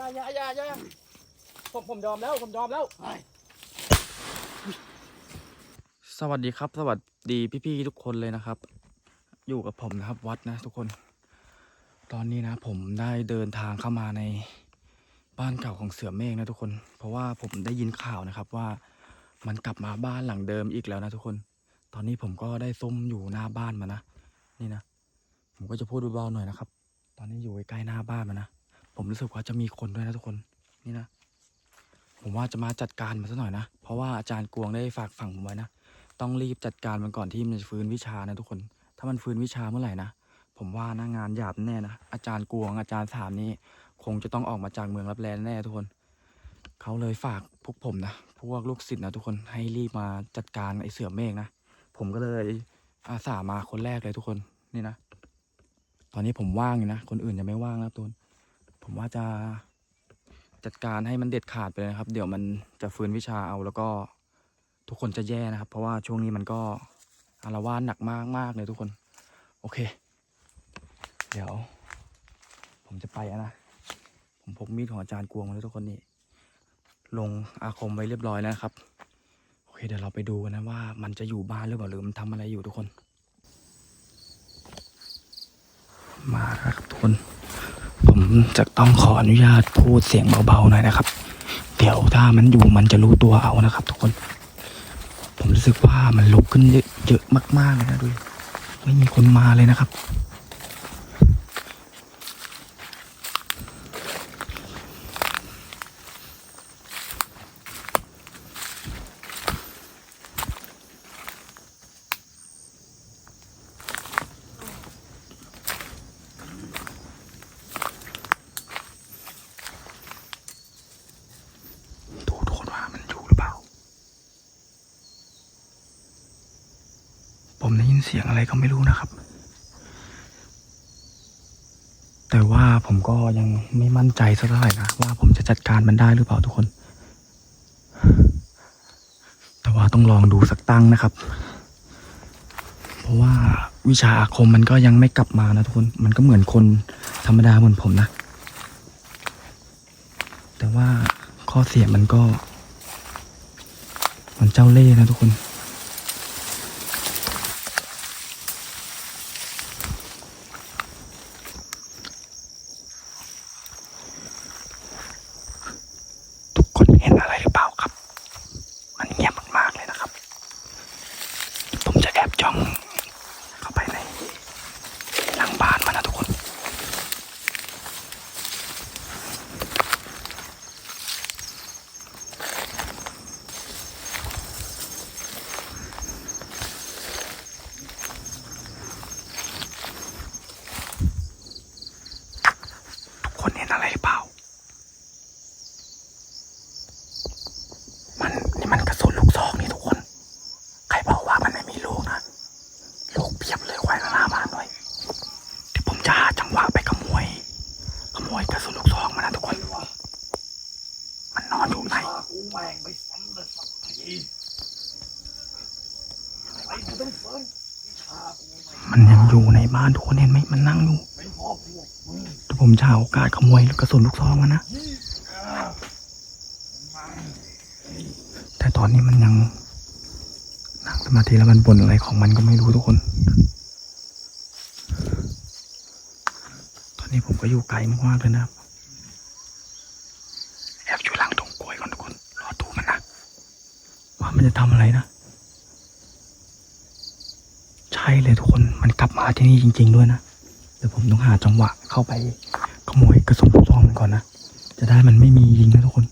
อย่าอย่าอย่าอย่าผมผมยอมแล้วผมยอมแล้ว สวัสดีครับ สวัสดีพี่ๆทุกคนเลยนะครับ อยู่กับผมนะครับ วัดนะ ทุกคน ตอนนี้นะ ผมได้เดินทางเข้ามาในบ้านเก่าของเสือเมฆนะทุกคน เพราะว่าผมได้ยินข่าวนะครับว่ามันกลับมาบ้านหลังเดิมอีกแล้วนะทุกคน ตอนนี้ผมก็ได้ซุ่มอยู่หน้าบ้านมานะ นี่นะ ผมก็จะพูดเบาๆหน่อยนะครับ ตอนนี้อยู่ใกล้ๆหน้าบ้านมานะ ผมรู้สึกว่าจะมีคนด้วยนะทุกคนนี่นะ ผมว่าจะมาจัดการมันซะหน่อยนะ เพราะว่าอาจารย์กวงได้ฝากฝังผมไว้นะ ต้องรีบจัดการมันก่อนที่มันจะฟื้นวิชานะทุกคน ถ้ามันฟื้นวิชาเมื่อไหร่นะ ผมว่าหน้างานหยาบแน่นะ อาจารย์กวงอาจารย์สามนี่คงจะต้องออกมาจากเมืองรับแลแน่ทุกคน เขาเลยฝากพวกผมนะ พวกลูกศิษย์นะทุกคนให้รีบมาจัดการไอเสือเมฆนะ ผมก็เลยอาสามาคนแรกเลยทุกคนนี่นะ ตอนนี้ผมว่างอยู่นะ คนอื่นยังไม่ว่างนะตูน ผมว่าจะจัดการให้มันเด็ดขาดไปเลยนะครับ เดี๋ยวมันจะฟื้นวิชาเอาแล้วก็ทุกคนจะแย่นะครับ เพราะว่าช่วงนี้มันก็อารวาสหนักมากมากเลยทุกคน โอเค เดี๋ยว ผมจะไปนะผมพกมีดของอาจารย์กวงมาแล้วทุกคนนี่ลงอาคมไว้เรียบร้อยแล้วนะครับ โอเค เดี๋ยวเราไปดูกันนะว่ามันจะอยู่บ้านหรือเปล่าหรือมันทำอะไรอยู่ทุกคน มาครับทุกคน จะต้องขออนุญาตพูดเสียงเบาๆหน่อยนะครับ เดี๋ยวถ้ามันอยู่มันจะรู้ตัวเอานะครับ ทุกคน ผมรู้สึกว่ามันลุกขึ้นเยอะๆมากๆเลยนะดูไม่มีคนมาเลยนะครับ ดูทุกคนว่ามันอยู่หรือเปล่า ผมได้ยินเสียงอะไรก็ไม่รู้นะครับ แต่ว่าผมก็ยังไม่มั่นใจสักเท่าไหร่นะว่าผมจะจัดการมันได้หรือเปล่าทุกคน แต่ว่าต้องลองดูสักตั้งนะครับ เพราะว่าวิชาอาคมมันก็ยังไม่กลับมานะทุกคน มันก็เหมือนคนธรรมดาเหมือนผมนะ แต่ว่าข้อเสียมันก็มือนเจ้าเล่ห์นะทุกคน ทุกคนเห็นอะไรหรือเปล่าครับ มันเงียบมากๆเลยนะครับ ผมจะแอบจ้อง เข้าไปในหลังบ้านมันนะทุกคน ทุก คนเห็นอะไรเปล่า มันนี่มันกระสุนลูกซองนี่ทุกคน ใครบอกว่ามันไม่มีลูกนะ ลูกเพียบเลยไว้ข้างหน้าบ้านด้วยเดี๋ยวผมจะหาจังหวะไปขโมยขโมยกระสุนลูกซองมานะทุกคน มันนอนอยู่ไหนมันวิชากูแม่งมันยังอยู่ในบ้านทุกคนเห็นไหมมันนั่งอยู่ ผมจะหาโอกาสขโมยกระสุนลูกซองมานะ แต่ตอนนี้มันยังนั่งสมาธิแล้วมันบ่นอะไรของมันก็ไม่รู้ทุกคน ตอนนี้ผมก็อยู่ไกลมากๆเลยนะครับแอบอยู่หลังตรงกล้วยก่อนทุกคน รอดูมันนะ ว่ามันจะทำอะไรนะ ใช่เลยทุกคน มันกลับมาที่นี่จริง ๆ ด้วยนะเดี๋ยวผมต้องหาจังหวะเข้าไป ขโมยกระสุนลูกซองมันก่อนนะ จะได้มันไม่มียิงนะทุกคน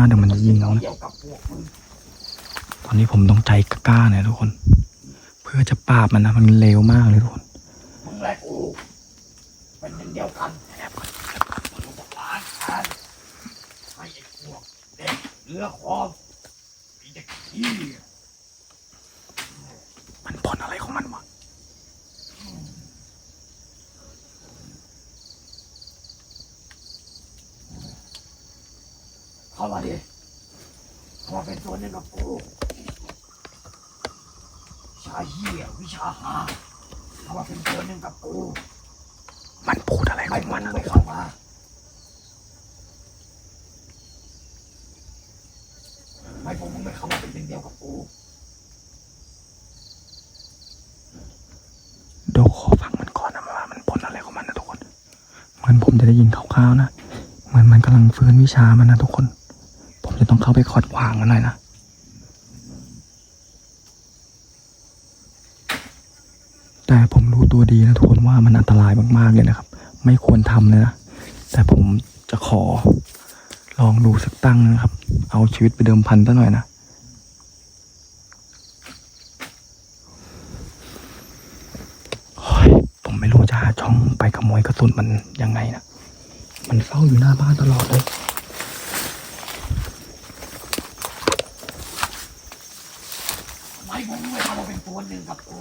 าเดี๋ยวมันจะยิงเรานะตอนนี้ผมต้องใจกล้าเนี่ยทุกคน เพื่อจะปราบมันนะมันเร็วมากเลยทุกคนเรือคอมีเด็ขี้ ยวกับกูเดี๋ยวขอฟังมันก่อนนะว่ามันพ่นอะไรของมันนะทุกคน เหมือนผมจะได้ยินคร่าวๆนะเหมือนมันกำลังฟื้นวิชามันนะทุกคน ผมจะต้องเข้าไปขอดขวางมันหน่อยนะแต่ผมรู้ตัวดีนะทุกคนว่ามันอันตรายมากๆเลยนะครับ ไม่ควรทำเลยนะแต่ผมจะขอลองดูสักตั้งนะครับ เอาชีวิตไปเดิมพันซะหน่อยนะ โอ้ยผมไม่รู้จะหาช่องไปขโมยกระสุนมันยังไงนะมันเฝ้าอยู่หน้าบ้านตลอดเลยไม่ผมไม่เข้ามาเป็นส่วหนึ่งกับกู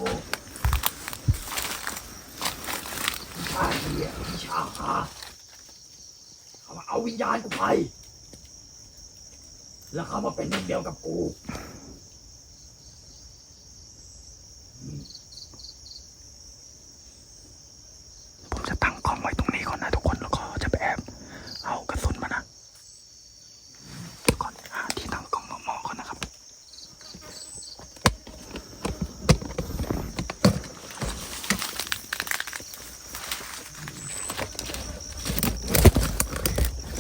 วิชาเหี้ยวิชาหาเขามาเอาวิญญาณกูไป แล้วเขามาเป็นหนึ่งเดียวกับกู ผมจะตั้งกล้องไว้ตรงนี้ก่อนนะทุกคน แล้วก็จะไปแอบเอากระสุนมานะเดี๋ยวก่อนหาที่ตั้งกล้องมองๆก่อนนะครับ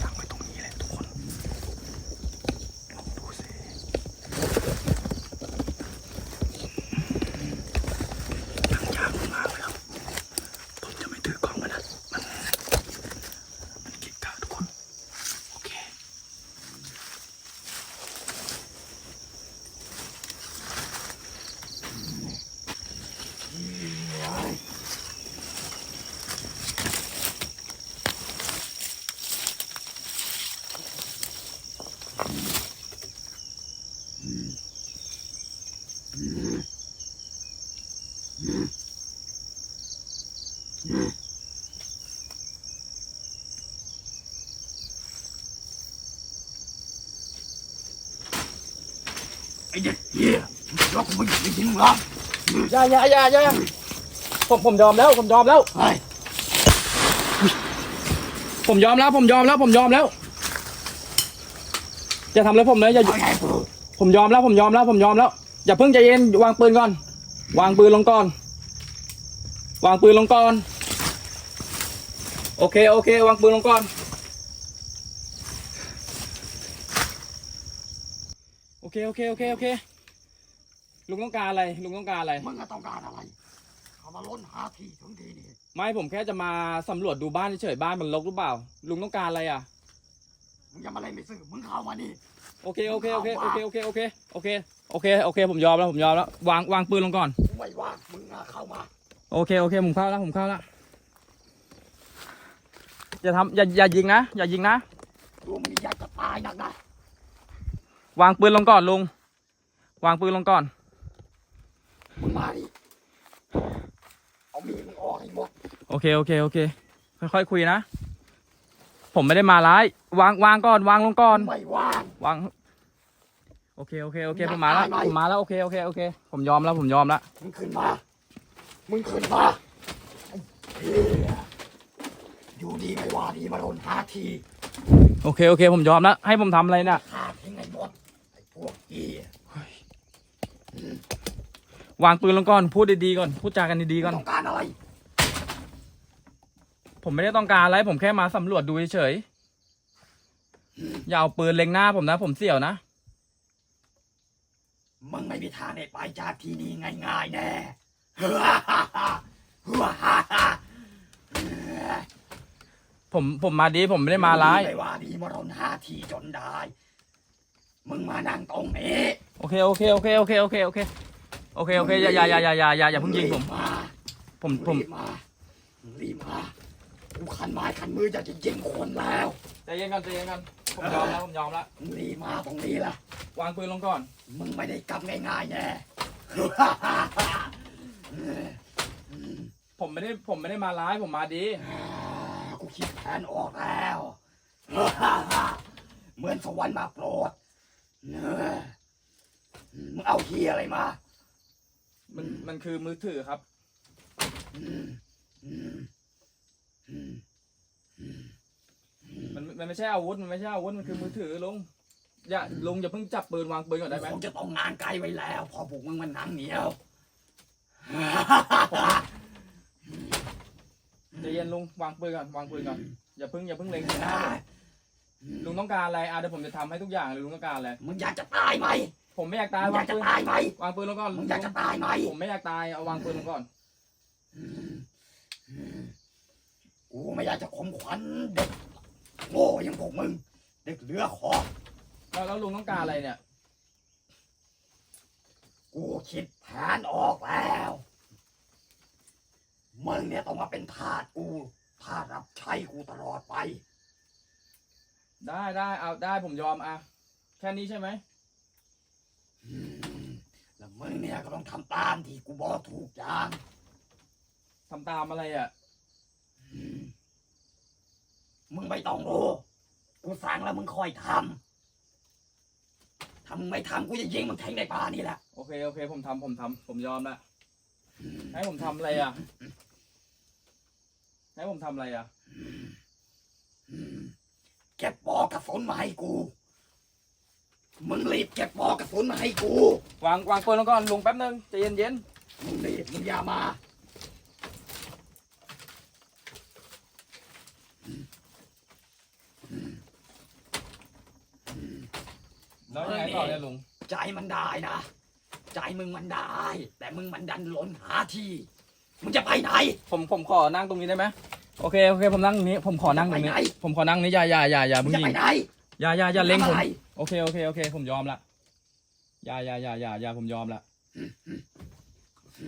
ตั้งไว้ตรงนี้เลยทุกคนลองดูสิตั้งยากมากเลยครับ ผมจะไม่ถือกล้องมันนะ มัน มันเกะกะทุกคน โอเค ไอ้ เด็กเหี้ยล็อกมึงอยู่ในทิ้งหรออย่าอย่าอย่าอย่าผมผมยอมแล้วผมยอมแล้ว เฮ้ยผมยอมแล้วผมยอมแล้วผมยอมแล้วอย่าทำอะไรผมเลยอย่าเอาไงกูผมยอมแล้วผมยอมแล้วผมยอมแล้ว อย่าเพิ่งใจเย็นวางปืนก่อน วางปืนลงก่อน วางปืนลงก่อน โอเคโอเค วางปืนลงก่อน อเคโอเคโอเคโอเค ลุงต้องการอะไร ลุงต้องการอะไร มึงอะต้องการอะไรเขามาล้นหาที่ถึงทีนี่ไม่ผมแค่จะมาสำรวจดูบ้านเฉยๆบ้านมันรกหรือเปล่า ลุงต้องการอะไรอะ มึงจะมาเล่นไม่ซื่อมึงเข้ามานี่โอเคโอเคโอเคโอเคโอเคโอเคโอเคโอเคโอเคผมยอมแล้วผมยอมแล้ววางวางปืนลงก่อน กูไม่ว่างมึงอะเข้ามาโอเคโอเคผมเข้าแล้วผมเข้าแล้วอย่าทำอย่าอย่ายิงนะอย่ายิงนะดูมึงอยากจะตายนักนะ วางปืนลงก่อนลุง วางปืนลงก่อน มึงมาดิเอามีดมึงออกให้หมดโอเคโอเคโอเค ค่อยๆคุยนะ ผมไม่ได้มาร้าย วางวางก่อน วางลงก่อน ไม่ว่าง วาง โอเคโอเคโอเคผมมาแล้ว ผมมาแล้วโอเคโอเคโอเค ผมยอมแล้วผมยอมแล้ว มึงขึ้นมา มึงขึ้นมาไอ้เหี้ยอยู่ดีไม่ว่าดีมาโดนหาที โอเคโอเค ผมยอมแล้ว ให้ผมทำอะไรน่ะฆ่าทิ้งไอ้หมดไอ้ พวกเหี้ยวางปืนลงก่อน พูดดีๆก่อน พูดจากันดีๆก่อน ต้องการอะไร ผมไม่ได้ต้องการอะไร ผมแค่มาสำรวจดูเฉยๆอย่าเอาปืนเล็งหน้าผมนะ ผมเสี่ยวนะ มึงไม่มีทางได้ไปจากที่นี่ง่ายๆแน่ผมผมมาดีผมไม่ได้มาร้ายไม่ว่าดีมาโดนหาทีจนได้ มึงมานั่งตรงนี้โอเคโอเคโอเคโอเคโอเคโอเคโอเคโอเคอย่าอย่าอย่าอย่าอย่าอย่าอย่าเพิ่งยิงผม รีบมาผมผมรีบมารีบมากูคันไม้คันมือจะจะยิงคนแล้วใจเย็นกันใจเย็นกันผมยอมแล้วผมยอมแล้วมึงรีบมาตรงนี้ละวางปืนลงก่อน มึงไม่ได้กลับง่ายๆแน่ ผมไม่ได้ผมไม่ได้มาร้ายผมมาดี กูคิดแผนออกแล้ว เหมือนสวรรค์มาโปรดเนอะ มึงเอาเฮียอะไรมา มันมันคือมือถือครับอืมอืมอืมอืมมันมันไม่ใช่อาวุธ มันไม่ใช่อาวุธ มันคือมือถือลุง อย่าลุงอย่าเพิ่งจับปืนวางปืนก่อนได้ไหมคงจะต้องงานไกลไว้แล้วเพอพวกมึงมันหนังเหนียวใจเย็นลุงวางปืนก่อนวางปืนก่อนอย่าเพิ่งอย่าเพิ่งเล็งใส่หน้าผมอืม ลุงต้องการอะไรอะเดี๋ยวผมจะทำให้ทุกอย่างเลยลุงต้องการอะไรมึงอยากจะตายไหมผมไม่อยากตายมึงอากวายงจะปืนตายไหมวางปืนลงก่อนมึงอยากจะตายไหมผมไม่อยากตายเอาวางปืนลงก่อนอืมอืมกูไม่อยากจะข่มขวัญเด็กโง่อยังพวกมึง เด็กเหลือขอ แล้วแล้วลุงต้องการอะไรเนี่ย กูคิดแผนออกแล้ว มึงเนี่ยต้องมาเป็นทาสกูทาสรับใช้กูตลอดไป ได้ได้เอาได้ผมยอมอะ แค่นี้ใช่ไหมอืมแล้วมึงเนี่ยก็ต้องทำตามที่กูบอกถูกอย่างทำตามอะไรอะอืมมึงไม่ต้องรู้ กูสั่งแล้วมึงคอยทำถ้ามึงไม่ทำกูจะยิงมึงแทงในป่านี่แหละ โอเคโอเค ผมทำผมทำผมยอมละอืมให้ผมทำอะไรอะ ให้ผมทำอะไรอะอืม เก็บปอกกระสุนมาให้กู มึงรีบเก็บปอกกระสุนมาให้กู วางวางปืนลงก่อนลุงแป๊บนึงใจเย็นเย็นมึงรีบมึงอย่ามาๆแล้วยังไงต่อเนี่ยลุงใจมันได้นะ ใจมึงมันได้ แต่มึงมันดันหล้นหาที่ มึงจะไปไหน ผมผมขอนั่งตรงนี้ได้ไหม โอเคโอเคผมนั่งตรงนี้ผมขอนั่งตรงนี้ไปไหนผมขอนั่งนี้อย่าอย่าอย่าอย่ามึมึงงจะยิไปงไหนอย่าอย่าอย่าเล็งทำผมอะไรโอเคโอเคโอเค ผมยอมละอย่าอย่าอย่าอย่าอย่าผมยอมละ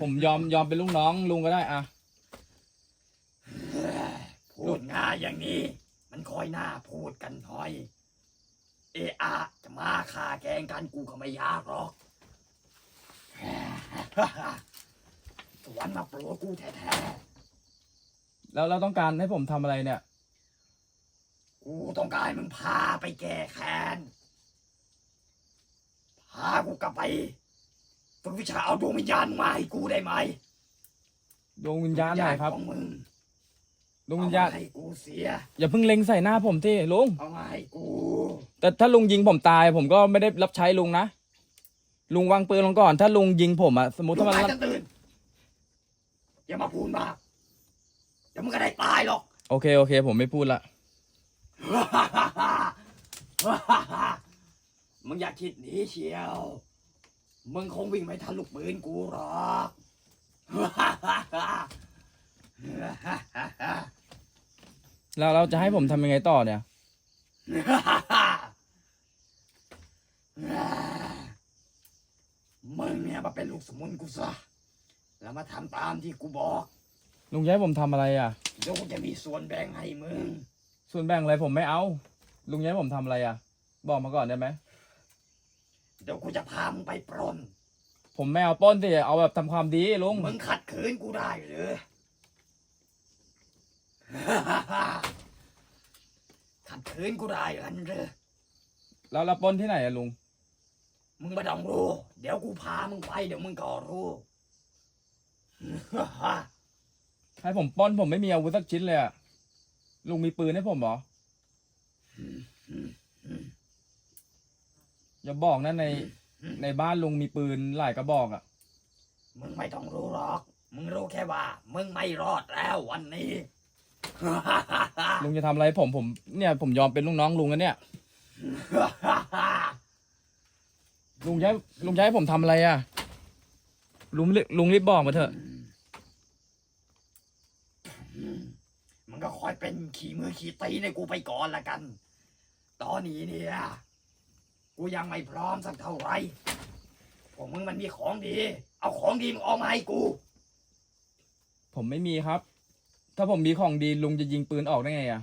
ผมยอมยอมเป็นลูกน้องลุงก็ได้อะพูดง่ายอย่างนี้ มันคอยหน้าพูดกันหน่อย เอะอะจะมาฆ่าแกล้งกันกูก็ไม่อยากหรอกสวรรค์มาโปรดกูแท้ แล้วเราต้องการให้ผมทำอะไรเนี่ยๆกูต้องการให้มึงพาไปแก้แค้น พากูกลับไปฝึกวิชาเอาดวงวิญญาณมาให้กูได้ไหมดวงวิญญาณไหนครับของมึงดวงวิญญาณเอมให้กูเสีย อย่าเพิ่งเล็งใส่หน้าผมที่ลุง เอามาให้กู แต่ถ้าลุงยิงผมตาย ผมก็ไม่ได้รับใช้ลุงนะ ลุงวางปืนลงก่อน ถ้าลุงยิงผมอะสมมติลูถ้ากมันชายจะตื่นอย่ามาพูดมาก เดี๋ยวมึงก็ได้ตายหรอก โอเคโอเค ผมไม่พูดละ มึงอย่าคิดหนีเชียว มึงคงวิ่งไม่ทันลูกปืนกูหรอก แล้วเราจะให้ผมทำยังไงต่อเนี่ย มึงเนี่ยมาเป็นลูกสมุนกูซะ แล้วมาทำตามที่กูบอก ลุงจะให้ผมทำอะไรอะเดี๋ยวกูจะมีส่วนแบ่งให้มึง ส่วนแบ่งอะไรผมไม่เอา ลุงจะให้ผมทำอะไรอะบอกมาก่อนได้ไหม เดี๋ยวกูจะพามึงไปปล้น ผมไม่เอาปล้นสิ เอาแบบทำความดีลุง มึงขัดขืนกูได้หรือ ขัดขืนกูได้กันหรือแล้วเราปล้นที่ไหนอะลุง มึงไม่ต้องรู้ เดี๋ยวกูพามึงไปเดี๋ยวมึงก็รู้ ให้ผมปล้นผมไม่มีอาวุธสักชิ้นเลยอะลุงมีปืนให้ผมเหรอ อย่าบอกนะในในบ้านลุงมีปืนหลายกระบอกอะมึงไม่ต้องรู้หรอก มึงรู้แค่ว่า มึงไม่รอดแล้ววันนี้ ลุงจะทำอะไรให้ผมผมเนี่ยผมยอมเป็นลูกน้องลุงแล้วเนี่ย ลุงจะให้ลุงจะให้ผมทำอะไรอะลุงรีบลุงรีบบอกมาเถอะ มึงก็คอย เป็นขี่มือขี่ตีในกูไปก่อนละกัน ตอนนี้เนี่ยกูยังไม่พร้อมสักเท่าไหร่พวกมึงมันมีของดี เอาของดีมึงเออกมาให้กู ผมไม่มีครับ ถ้าผมมีของดีลุงจะยิงปืนออกได้ไงอะ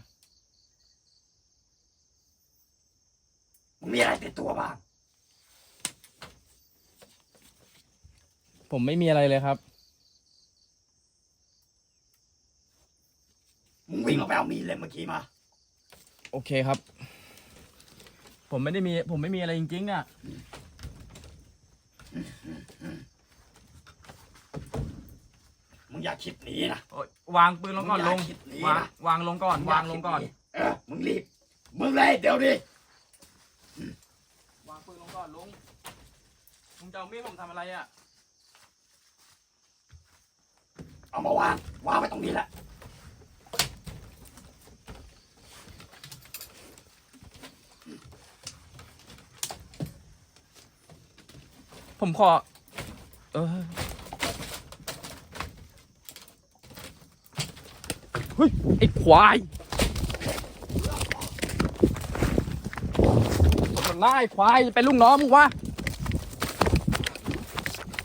มึงมีอะไรติดตัวบ้าง ผมไม่มีอะไรเลยครับ มึงวิ่งออกไปเอา มีดเลยเมื่อกี้มา โอเคครับ ผมไม่ได้มี ผมไม่มีอะไรจริงๆอะ มึงอย่าคิดหนีนะ โอ๊ยวางปืนลงก่อนมึลงองย่าคิดหนีวางนะ วางลงก่อน วางลงก่อน เออมึงรีบ มึงเลยเดี๋ยวดิวางปืนลงก่อนลุงลุงจะเอามีดผมทำอะไรอะ เอามาวาง วางไว้ตรงนี้แหละ ผมขอ เออเฮ้ย ไอ้ควายนล่าไอควายเป็นลูกน้องมึงวะ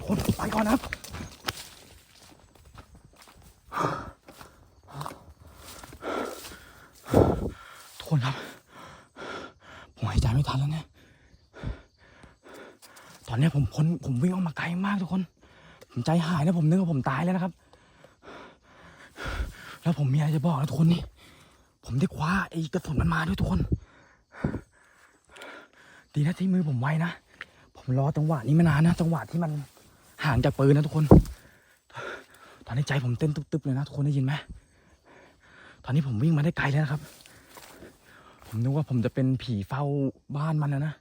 คนไปก่อนนะครับทุกคนครับ ผมหายใจไม่ทันแล้วเนี่ย อนนี้ผมพ้นผมวิ่งออกมาไกลมากทุกคน ผมใจหายนะผมนึกว่าผมตายแล้วนะครับ แล้วผมมีอะไรจะบอกนะทุกคนนี่ผมได้คว้าไอ้กระสุนมันมาด้วยทุกคน ดีนะที่มือผมไวนะ ผมรอจังหวะนี้มานานนะจังหวะที่มันห่างจากปืนนะทุกคน ตอนนี้ใจผมเต้นตึบๆเลยนะทุกคนได้ยินไหมตอนนี้ผมวิ่งมาได้ไกลแล้วนะครับ ผมนึกว่าผมจะเป็นผีเฝ้าบ้านมันแล้วนะ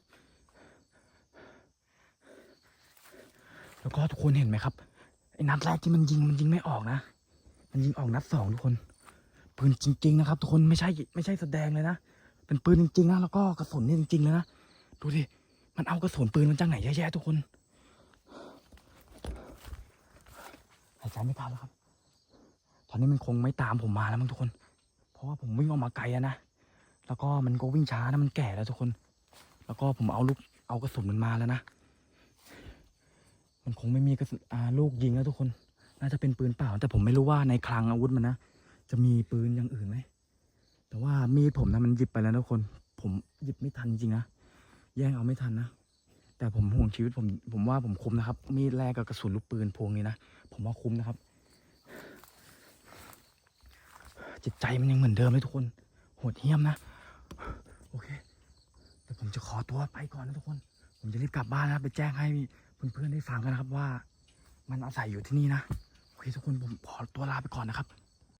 แล้วก็ทุกคนเห็นไหมครับไอ้นัดแรกที่มันยิงมันยิงไม่ออกนะ มันยิงออกนัดสองทุกคนปืนจริง ๆ นะครับ ทุกคนไม่ใช่ไม่ใช่แสดงเลยนะเป็นปืนจริงๆนะแล้วก็กระสุนนี่จริงๆเลยนะดูดิมันเอากระสุนปืนมันจากไหนเยอะแยะทุกคนหายใจไม่ทันแล้วครับตอนนี้มันคงไม่ตามผมมาแล้วมั้งทุกคน เพราะว่าผมวิ่งออกมาไกลอะนะแล้วก็มันก็วิ่งช้านะมันแก่แล้วทุกคน แล้วก็ผมเอาลูกเอากระสุนมันมาแล้วนะ มันคงไม่มีกระสุนอาลูกยิงแล้วทุกคน น่าจะเป็นปืนเปล่า แต่ผมไม่รู้ว่าในคลังอาวุธมันนะ จะมีปืนอย่างอื่นไหม แต่ว่ามีดผมนะมันหยิบไปแล้วทุกคน ผมหยิบไม่ทันจริงนะ แย่งเอาไม่ทันนะ แต่ผมห่วงชีวิตผม ผมว่าผมคุ้มนะครับ มีดแรกกับกระสุนลูกปืนพวงนี้นะ ผมว่าคุ้มนะครับ จิตใจมันยังเหมือนเดิมเลยทุกคน โหดเหี้ยมนะ โอเคเดี๋ยวผมจะขอตัวไปก่อนนะทุกคน ผมจะรีบกลับบ้านนะครับไปแจ้งให้ เพื่อนๆได้ฟังกันนะครับว่า มันอาศัยอยู่ที่นี่นะ โอเคทุกคนผมขอตัวลาไปก่อนนะครับ